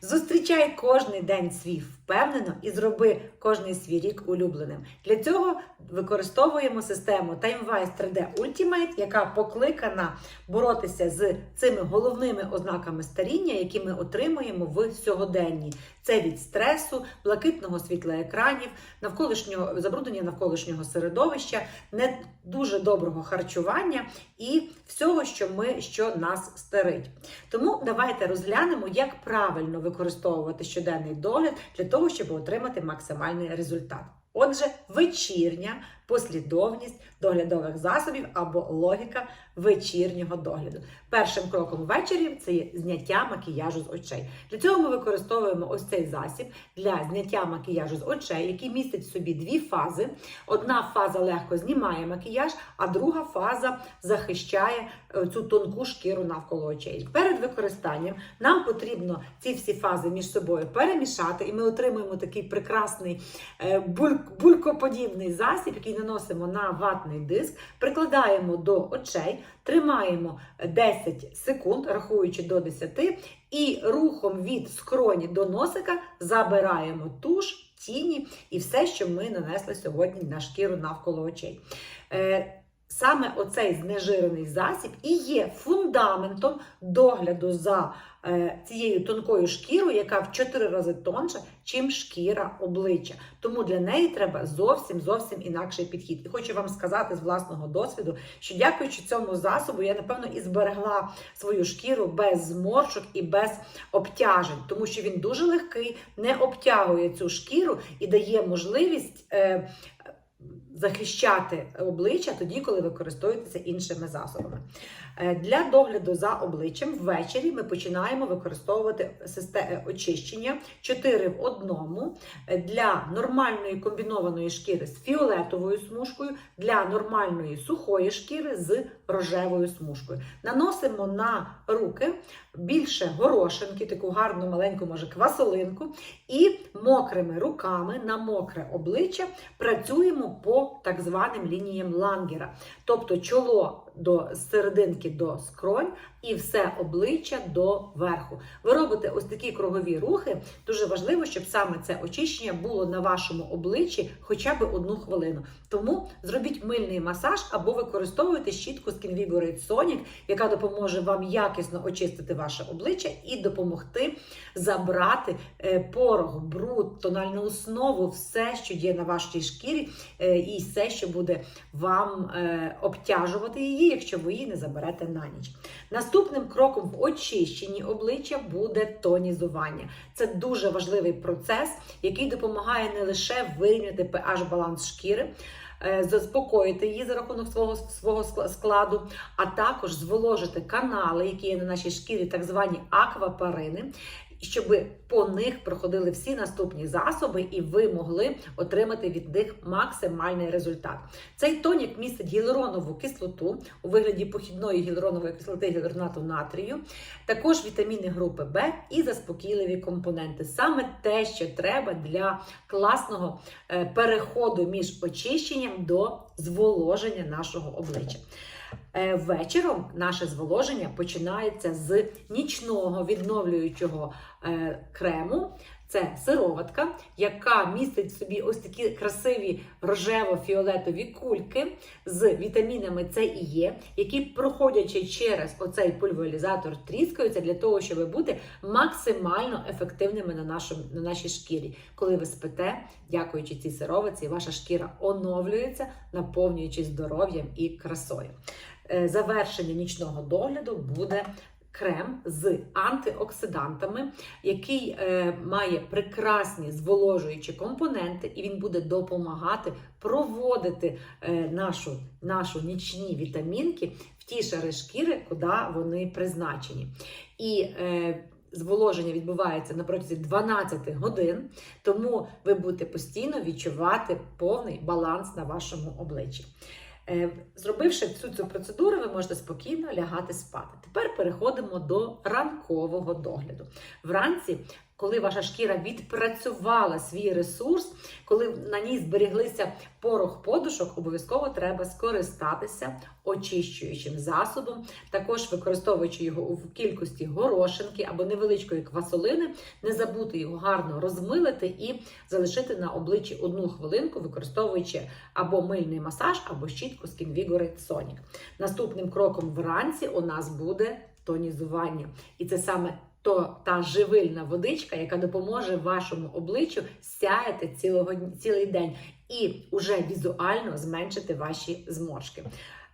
Зустрічай кожний день свій впевнено і зроби кожний свій рік улюбленим. Для цього використовуємо систему TimeWise 3D Ultimate, яка покликана боротися з цими головними ознаками старіння, які ми отримуємо в сьогоденні. Це від стресу, блакитного світла екранів, навколишнього забруднення навколишнього середовища, не дуже доброго харчування і всього, що ми що нас старить. Тому давайте розглянемо, як правильно використовувати щоденний догляд для того, щоб отримати максимальний результат. Отже, вечірня послідовність доглядових засобів або логіка вечірнього догляду. Першим кроком ввечері це є зняття макіяжу з очей. Для цього ми використовуємо ось цей засіб для зняття макіяжу з очей, який містить в собі дві фази. Одна фаза легко знімає макіяж, а друга фаза захищає е, цю тонку шкіру навколо очей. Перед використанням нам потрібно ці всі фази між собою перемішати, і ми отримуємо такий прекрасний е, булькоподібний засіб, який наносимо на ватний диск, прикладаємо до очей, тримаємо 10 секунд, рахуючи до 10, і рухом від скроні до носика забираємо туш, тіні і все, що ми нанесли сьогодні на шкіру навколо очей. Е, Саме оцей знежирений засіб і є фундаментом догляду за е, цією тонкою шкірою, яка в 4 рази тонша, чим шкіра обличчя. Тому для неї треба зовсім зовсім інакший підхід. І хочу вам сказати з власного досвіду, що дякуючи цьому засобу, я напевно і зберегла свою шкіру без зморшок і без обтяжень, тому що він дуже легкий, не обтягує цю шкіру і дає можливість. Е, Захищати обличчя тоді, коли ви користуєтеся іншими засобами. Е, Для догляду за обличчям ввечері ми починаємо використовувати систему очищення 4 в одному е, для нормальної комбінованої шкіри з фіолетовою смужкою, для нормальної сухої шкіри з рожевою смужкою. Наносимо на руки більше горошинки, таку гарну маленьку, може, квасолинку, і мокрими руками на мокре обличчя працюємо по так званим лініям лангера, тобто чоло до серединки до скронь і все обличчя до верху. Ви робите ось такі кругові рухи. Дуже важливо, щоб саме це очищення було на вашому обличчі хоча б одну хвилину. Тому зробіть мильний масаж або використовуйте щітку Skin Vigorate Sonic, яка допоможе вам якісно очистити ваше обличчя і допомогти забрати е, порох, бруд, тональну основу, все, що є на вашій шкірі, е, і все, що буде вам е, обтяжувати її, якщо ви її не заберете на ніч. Наступним кроком в очищенні обличчя буде тонізування. Це дуже важливий процес, який допомагає не лише вирівняти pH баланс шкіри. е, Заспокоїти її за рахунок свого свого складу, а також зволожити канали, які є на нашій шкірі, так звані аквапарини, щоб по них проходили всі наступні засоби, і ви могли отримати від них максимальний результат. Цей тонік містить гіалуронову кислоту у вигляді похідної гіалуронової кислоти гіалуронату натрію, також вітаміни групи Б і заспокійливі компоненти. Саме те, що треба для класного е, переходу між очищенням до зволоження нашого обличчя. Е, Вечором наше зволоження починається з нічного відновлюючого е, крему. Це сироватка, яка містить в собі ось такі красиві рожево-фіолетові кульки з вітамінами С і Е, які, проходячи через оцей пульверізатор, тріскаються для того, щоб бути максимально ефективними на, нашому, на нашій шкірі. Коли ви спите, дякуючи цій сировиці, ваша шкіра оновлюється, наповнюючись здоров'ям і красою. Е, Завершення нічного догляду буде крем з антиоксидантами, який е, має прекрасні зволожуючі компоненти, і він буде допомагати проводити е, нашу, нашу нічні вітамінки в ті шари шкіри, куди вони призначені. І е, Зволоження відбувається на протязі 12 годин, тому ви будете постійно відчувати повний баланс на вашому обличчі. Е, Зробивши всю цю процедуру, ви можете спокійно лягати спати. Тепер переходимо до ранкового догляду. Вранці коли ваша шкіра відпрацювала свій ресурс, коли на ній зберіглися порох подушок, обов'язково треба скористатися очищуючим засобом, також використовуючи його у кількості горошинки або невеличкої квасолини, не забути його гарно розмилити і залишити на обличчі одну хвилинку, використовуючи або мильний масаж, або щітку Skin Vigorate Sonic. Наступним кроком вранці у нас буде тонізування. І це саме то та живильна водичка, яка допоможе вашому обличчю сяяти цілого, цілий день і уже візуально зменшити ваші зморшки.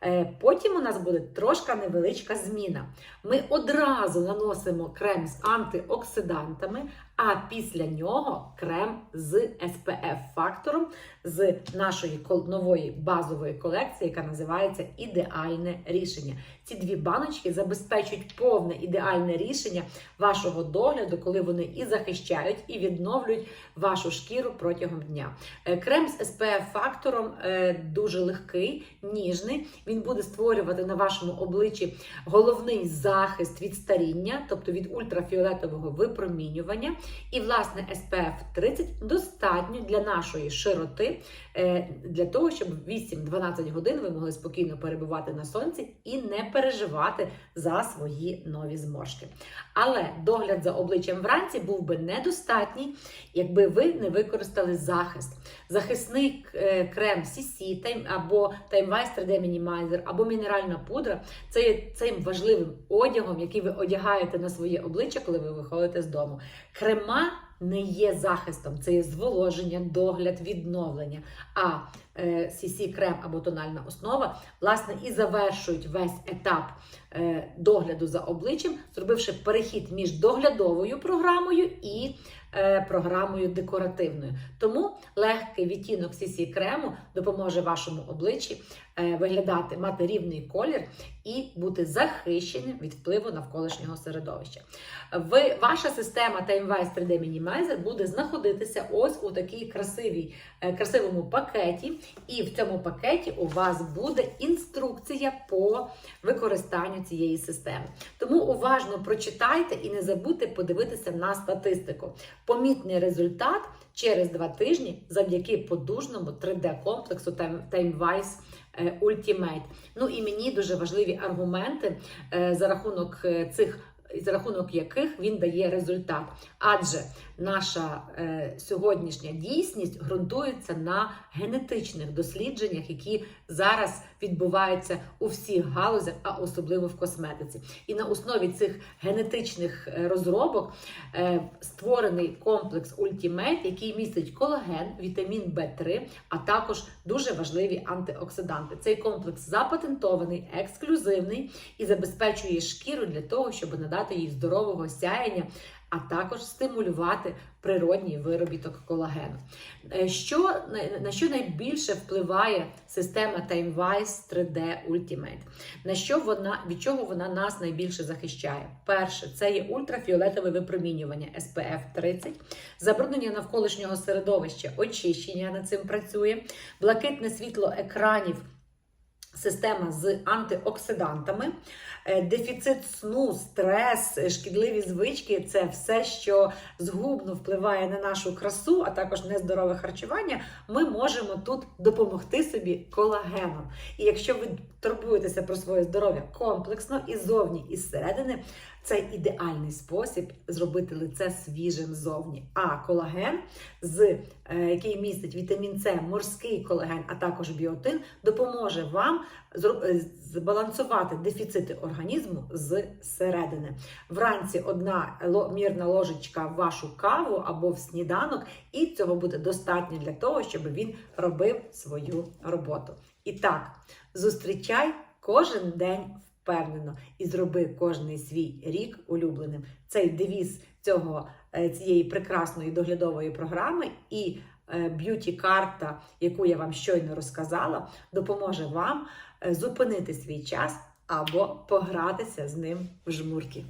Е, Потім у нас буде трошка невеличка зміна. Ми одразу наносимо крем з антиоксидантами, а після нього крем з SPF-фактором з нашої нової базової колекції, яка називається Ідеальне рішення. Ці дві баночки забезпечують повне ідеальне рішення вашого догляду, коли вони і захищають, і відновлюють вашу шкіру протягом дня. Е, Крем з SPF-фактором е, дуже легкий, ніжний. Він буде створювати на вашому обличчі головний захист від старіння, тобто від ультрафіолетового випромінювання. І, власне, SPF 30 достатньо для нашої широти, е, для того, щоб 8-12 годин ви могли спокійно перебувати на сонці і не переживати за свої нові зморшки. Але догляд за обличчям вранці був би недостатній, якби ви не використали захист. Захисний е, крем CC Time або Wise 3D Minimizer, або мінеральна пудра це є цим важливим одягом, який ви одягаєте на своє обличчя, коли ви виходите з дому. Крема не є захистом, це є зволоження, догляд, відновлення. А е, CC крем або тональна основа, власне, і завершують весь етап е, догляду за обличчям, зробивши перехід між доглядовою програмою і програмою декоративною. Тому легкий відтінок CC крему допоможе вашому обличчі е, виглядати, мати рівний колір і бути захищеним від впливу навколишнього середовища. Ви, ваша система TimeWise 3D Minimizer буде знаходитися ось у такій красивій, е, красивому пакеті, і в цьому пакеті у вас буде інструкція по використанню цієї системи. Тому уважно прочитайте і не забудьте подивитися на статистику. Помітний результат через два тижні завдяки подужному 3D-комплексу Time- TimeWise е, Ultimate. Ну і мені дуже важливі аргументи е, за рахунок е, цих. За рахунок яких він дає результат, адже наша е, сьогоднішня дійсність ґрунтується на генетичних дослідженнях, які зараз відбуваються у всіх галузях, а особливо в косметиці. І на основі цих генетичних е, розробок е, створений комплекс Ultimate, який містить колаген, вітамін В3, а також дуже важливі антиоксиданти. Цей комплекс запатентований, ексклюзивний і забезпечує шкіру для того, щоб надати їй здорового сяєння. А також стимулювати природній виробіток колагену. Е, Що, на- що найбільше впливає система TimeWise 3D Ultimate? На що вона, від чого вона нас найбільше захищає? Перше, це є ультрафіолетове випромінювання SPF 30, забруднення навколишнього середовища, очищення над цим працює, блакитне світло екранів. Система з антиоксидантами, Е, дефіцит сну, стрес, шкідливі звички це все, що згубно впливає на нашу красу, а також нездорове харчування. Ми можемо тут допомогти собі колагеном. І якщо ви турбуєтеся про своє здоров'я комплексно і зовні, і зсередини, це ідеальний спосіб зробити лице свіжим зовні. А колаген, з, е, який містить вітамін С, морський колаген, а також біотин, допоможе вам е, збалансувати дефіцити організму зсередини. Вранці одна мірна ложечка в вашу каву або в сніданок, і цього буде достатньо для того, щоб він робив свою роботу. І так, зустрічай кожен день впевнено і зроби кожний свій рік улюбленим. Цей девіз цього е, цієї прекрасної доглядової програми і б'юті-карта, яку я вам щойно розказала, допоможе вам е, зупинити свій час або погратися з ним в жмурки.